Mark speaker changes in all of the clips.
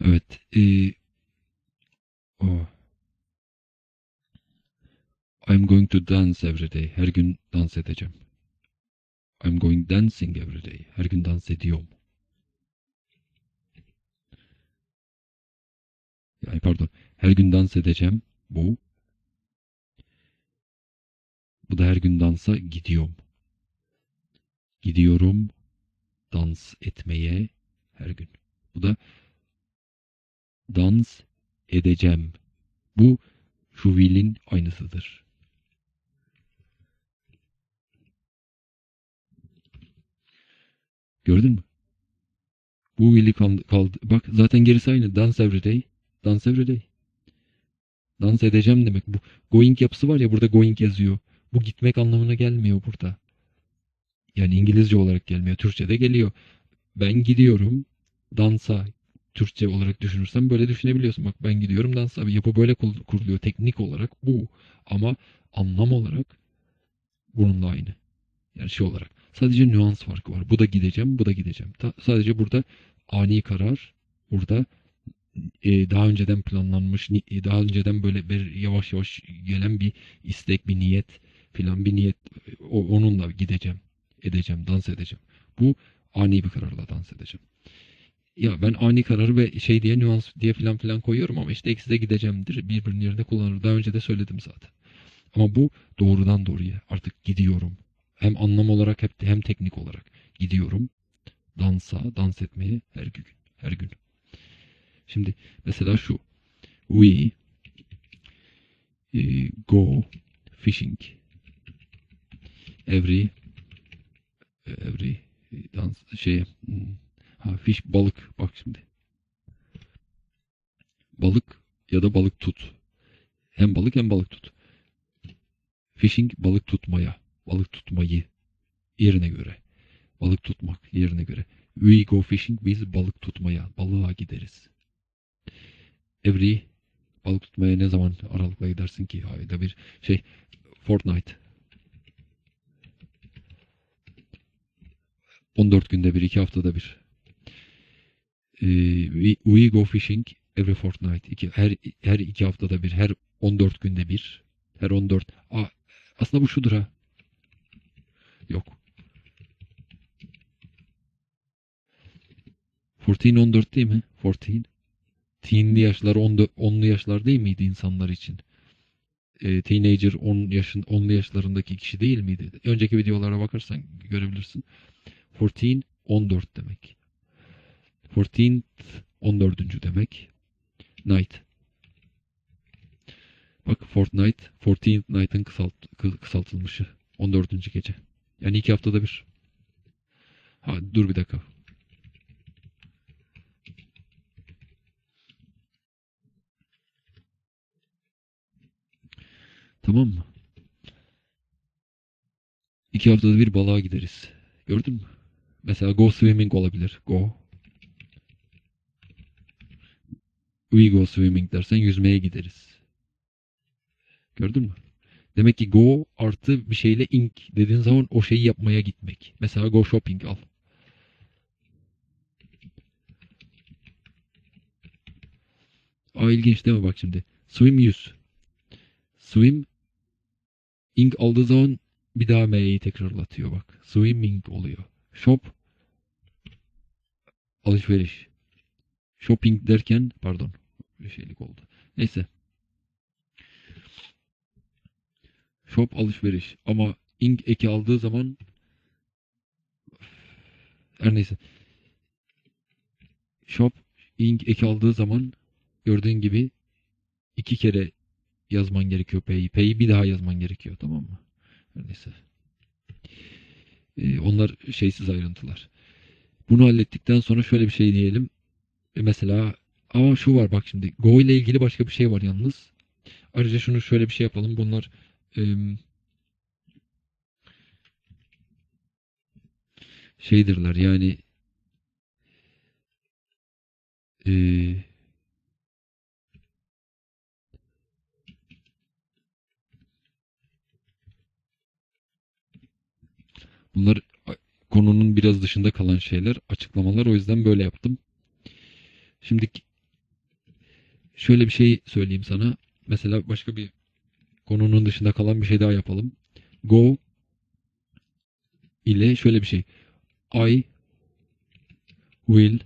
Speaker 1: Evet. ee, oh. I'm going to dance every day. Her gün dans edeceğim. I'm going dancing every day. Her gün dans ediyorum. Yani pardon. Her gün dans edeceğim. Bu. Bu da her gün dansa gidiyorum. Gidiyorum dans etmeye her gün. Bu da dans edeceğim. Bu şu will'in aynısıdır. Gördün mü? Bu will'i kaldı, kaldı. Bak zaten gerisi aynı. Dance every day. Dance every. Dans edeceğim demek. Bu going yapısı var ya burada going yazıyor. Bu gitmek anlamına gelmiyor burada. Yani İngilizce olarak gelmiyor. Türkçe'de geliyor. Ben gidiyorum dansa. Türkçe olarak düşünürsen böyle düşünebiliyorsun. Bak ben gidiyorum dansa. Yapı böyle kur- kuruluyor. Teknik olarak bu. Ama anlam olarak bununla aynı. Yani şey olarak. Sadece nüans farkı var. Bu da gideceğim, bu da gideceğim. Ta- sadece burada ani karar, burada e, daha önceden planlanmış, e, daha önceden böyle bir yavaş yavaş gelen bir istek, bir niyet filan bir niyet. O, onunla gideceğim, edeceğim, dans edeceğim. Bu ani bir kararla dans edeceğim. Ya ben ani kararı ve şey diye nüans diye filan filan koyuyorum ama işte ikisi de gideceğimdir. Birbirinin yerine kullanır. Daha önce de söyledim zaten. Ama bu doğrudan doğruya artık gidiyorum. Hem anlam olarak hep hem teknik olarak gidiyorum dansa, dans etmeye her gün, her gün. Şimdi mesela şu. We e, go fishing every every dans şey ha fish balık bak şimdi. Balık ya da balık tut. Hem balık hem balık tut. Fishing balık tutmaya, balık tutmayı yerine göre. Balık tutmak yerine göre. We go fishing biz balık tutmaya, balığa gideriz. Every balık tutmaya ne zaman aralıkla gidersin ki? Ayda bir şey Fortnite. 14 günde bir, 2 haftada bir. Ee, we, go fishing every fortnight. İki, her her 2 haftada bir, her 14 günde bir. Her 14. Aa, aslında bu şudur ha. Yok. 14 14 değil mi? 14. Teenli yaşlar 14, 10'lu yaşlar değil miydi insanlar için? Ee, teenager 10 yaşın 10'lu yaşlarındaki kişi değil miydi? Önceki videolara bakarsan görebilirsin. 14 14 demek. 14 14. demek. Night. Bak Fortnite 14th Night'ın kısalt, kı- kısaltılmışı. 14. gece. Yani iki haftada bir. Ha dur bir dakika. Tamam mı? İki haftada bir balığa gideriz. Gördün mü? Mesela go swimming olabilir. Go. We go swimming dersen yüzmeye gideriz. Gördün mü? Demek ki go artı bir şeyle ing dediğin zaman o şeyi yapmaya gitmek. Mesela go shopping al. Aa ilginç değil mi bak şimdi. Swim yüz. Swim ing aldığı zaman bir daha m'yi tekrarlatıyor bak. Swimming oluyor. Shop alışveriş. Shopping derken pardon bir şeylik oldu. Neyse. Shop alışveriş ama ing eki aldığı zaman her neyse. Shop ing eki aldığı zaman gördüğün gibi iki kere yazman gerekiyor pay'i. Pay'i bir daha yazman gerekiyor tamam mı? Her neyse. Ee, onlar şeysiz ayrıntılar. Bunu hallettikten sonra şöyle bir şey diyelim. E, Mesela ama şu var bak şimdi. Go ile ilgili başka bir şey var yalnız. Ayrıca şunu şöyle bir şey yapalım. Bunlar em, şeydirler yani e, bunlar konunun biraz dışında kalan şeyler, açıklamalar. O yüzden böyle yaptım. Şimdi şöyle bir şey söyleyeyim sana. Mesela başka bir konunun dışında kalan bir şey daha yapalım. Go ile şöyle bir şey. I will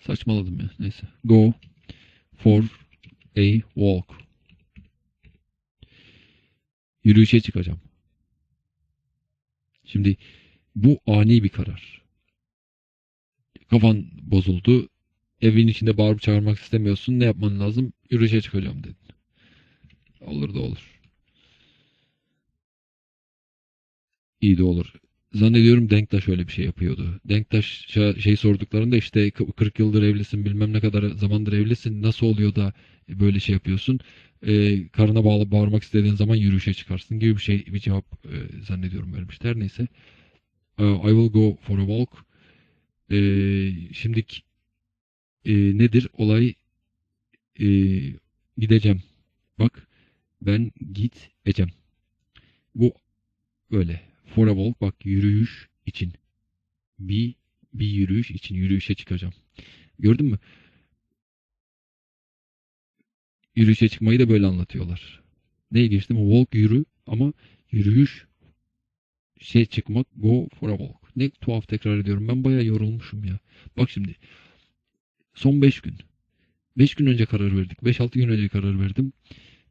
Speaker 1: Saçmaladım ya. Neyse. Go for a walk. Yürüyüşe çıkacağım. Şimdi bu ani bir karar. Kafan bozuldu. Evin içinde bağırıp çağırmak istemiyorsun. Ne yapman lazım? Yürüyüşe çıkacağım dedin. Olur da olur. İyi de olur. Zannediyorum Denktaş öyle bir şey yapıyordu. Denktaş'a şey sorduklarında işte 40 yıldır evlisin bilmem ne kadar zamandır evlisin nasıl oluyor da böyle şey yapıyorsun. Ee, karına bağlı bağırmak istediğin zaman yürüyüşe çıkarsın gibi bir şey bir cevap e, zannediyorum vermişti. Her neyse. Ee, I will go for a walk. Ee, şimdi e, nedir olay? Ee, gideceğim. Bak ben git ecem. Bu böyle. For a walk bak yürüyüş için. Bir bir yürüyüş için yürüyüşe çıkacağım. Gördün mü? Yürüyüşe çıkmayı da böyle anlatıyorlar. Ne ilginç değil mi? Walk yürü ama yürüyüş şey çıkmak go for a walk. Ne tuhaf tekrar ediyorum. Ben bayağı yorulmuşum ya. Bak şimdi. Son 5 gün. 5 gün önce karar verdik. 5-6 gün önce karar verdim.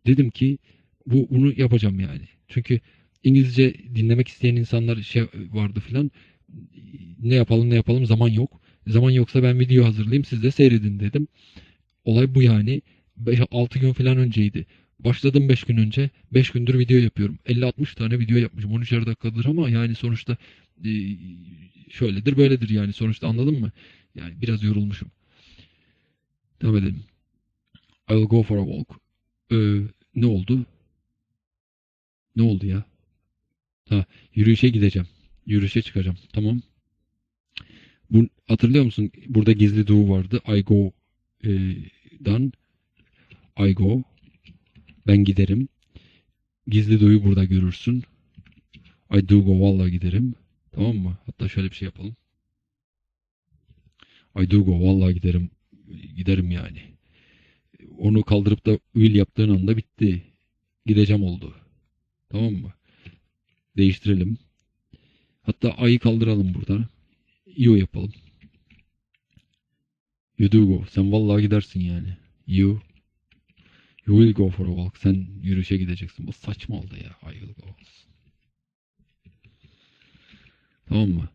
Speaker 1: Dedim ki bu bunu yapacağım yani. Çünkü İngilizce dinlemek isteyen insanlar şey vardı filan. Ne yapalım ne yapalım zaman yok. Zaman yoksa ben video hazırlayayım siz de seyredin dedim. Olay bu yani. 6 gün falan önceydi. Başladım 5 gün önce. 5 gündür video yapıyorum. 50-60 tane video yapmışım. 13'er dakikadır ama yani sonuçta e, şöyledir böyledir yani sonuçta anladın mı? Yani biraz yorulmuşum. Devam edelim. I go for a walk. Ee, ne oldu? Ne oldu ya? Ha, yürüyüşe gideceğim. Yürüyüşe çıkacağım. Tamam. Bu, hatırlıyor musun? Burada gizli do vardı. I go e, dan I go ben giderim. Gizli do'yu burada görürsün. I do go vallahi giderim. Tamam mı? Hatta şöyle bir şey yapalım. I do go vallahi giderim. Giderim yani. Onu kaldırıp da will yaptığın anda bitti. Gideceğim oldu. Tamam mı? Değiştirelim. Hatta A'yı kaldıralım burada. You yapalım. You do go. Sen vallahi gidersin yani. You You will go for a walk. Sen yürüyüşe gideceksin. Bu saçma oldu ya. I will go. Tamam mı?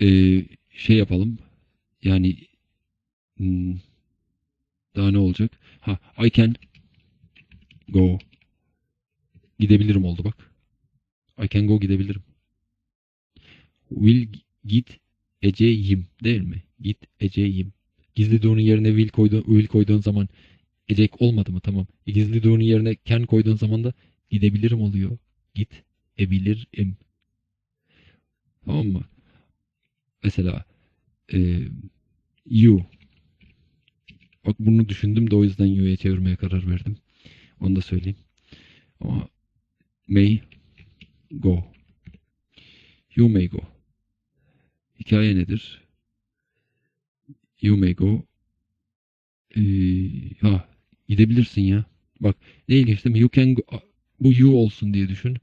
Speaker 1: Ee, şey yapalım. Yani hmm, daha ne olacak? Ha, I can go. Gidebilirim oldu bak. I can go gidebilirim. Will git eceyim değil mi? Git eceyim. Gizli doğunun yerine will koyduğun, will koyduğun zaman ecek olmadı mı? Tamam. Gizli doğunun yerine can koyduğun zaman da gidebilirim oluyor. Git ebilirim. Tamam mı? Mesela e, you. Bak bunu düşündüm de o yüzden you'ya çevirmeye karar verdim. Onu da söyleyeyim. Ama may go. You may go. Hikaye nedir? You may go. Ee, ha gidebilirsin ya. Bak ne ilginç değil mi? You can go. Bu you olsun diye düşün.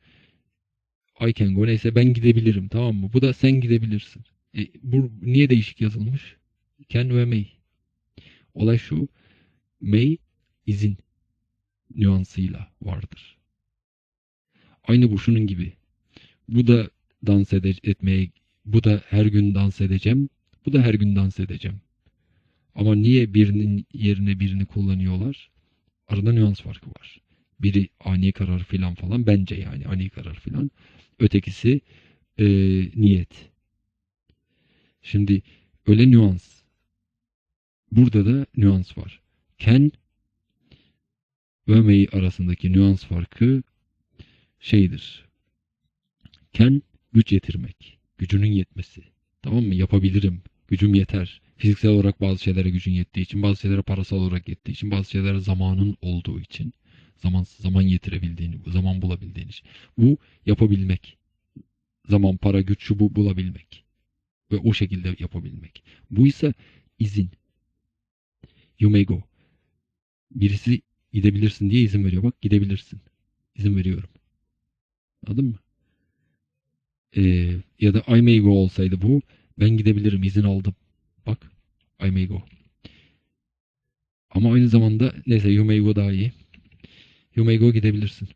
Speaker 1: I can go. Neyse ben gidebilirim tamam mı? Bu da sen gidebilirsin. E, bu niye değişik yazılmış? Can ve may. Olay şu. May izin nüansıyla vardır. Aynı bu şunun gibi. Bu da dans ede etmeye, bu da her gün dans edeceğim. Bu da her gün dans edeceğim. Ama niye birinin yerine birini kullanıyorlar? Arada nüans farkı var. Biri ani karar filan falan bence yani ani karar filan. Ötekisi e, niyet. Şimdi öyle nüans. Burada da nüans var. Ken ve may arasındaki nüans farkı şeydir. Ken güç yetirmek. Gücünün yetmesi. Tamam mı? Yapabilirim. Gücüm yeter. Fiziksel olarak bazı şeylere gücün yettiği için, bazı şeylere parasal olarak yettiği için, bazı şeylere zamanın olduğu için, zaman zaman yetirebildiğini, zaman bulabildiğin için. Bu yapabilmek. Zaman, para, güç, şu bu bulabilmek. ve o şekilde yapabilmek. Bu ise izin. You may go. Birisi gidebilirsin diye izin veriyor. Bak gidebilirsin. İzin veriyorum. Anladın mı? Ee, ya da I may go olsaydı bu ben gidebilirim izin aldım. Bak I may go. Ama aynı zamanda neyse you may go daha iyi. You may go gidebilirsin.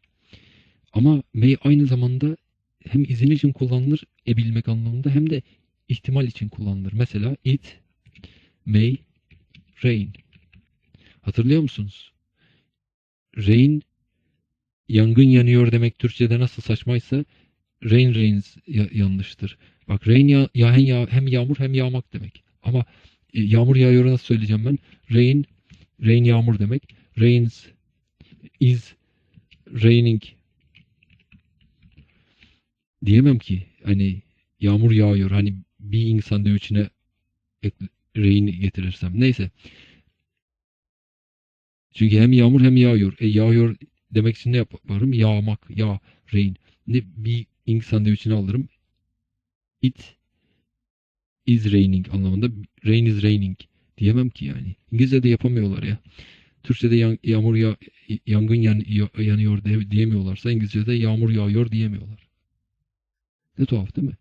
Speaker 1: Ama may aynı zamanda hem izin için kullanılır ebilmek anlamında hem de ihtimal için kullanılır. Mesela it may rain. Hatırlıyor musunuz? Rain yangın yanıyor demek Türkçe'de nasıl saçmaysa rain rains ya- yanlıştır. Bak rain ya, ya, hem, ya, hem yağmur hem yağmak demek. Ama e, yağmur yağıyor nasıl söyleyeceğim ben? Rain rain yağmur demek. Rains is raining diyemem ki hani yağmur yağıyor hani bir insan içine rain getirirsem neyse çünkü hem yağmur hem yağıyor e yağıyor demek için ne yaparım yağmak yağ rain ne bir ink sandviçini alırım it is raining anlamında rain is raining diyemem ki yani İngilizce'de yapamıyorlar ya Türkçe'de yan- yağmur ya, yangın yan- ya- yanıyor de- diyemiyorlarsa İngilizce'de yağmur yağıyor diyemiyorlar. Ne tuhaf değil mi?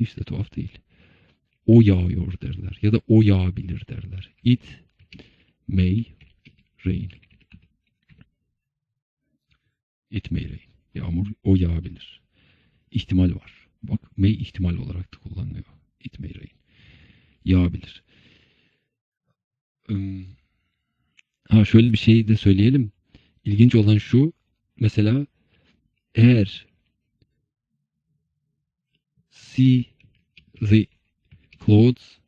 Speaker 1: Hiç de tuhaf değil. O yağıyor derler ya da o yağabilir derler. It may rain. It may rain. Yağmur o yağabilir. İhtimal var. Bak may ihtimal olarak da kullanılıyor. It may rain. Yağabilir. Ha şöyle bir şey de söyleyelim. İlginç olan şu. Mesela eğer see the clothes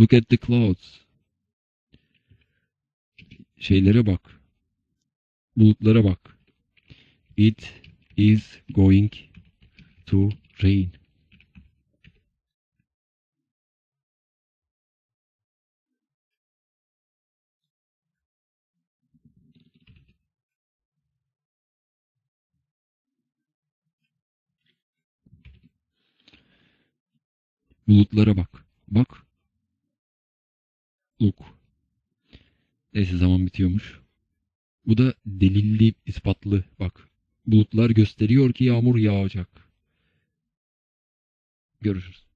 Speaker 1: look at the clouds. Şeylere bak. Bulutlara bak. İt is going to rain. Bulutlara bak. Bak look neyse zaman bitiyormuş. Bu da delilli ispatlı. Bak bulutlar gösteriyor ki yağmur yağacak. Görüşürüz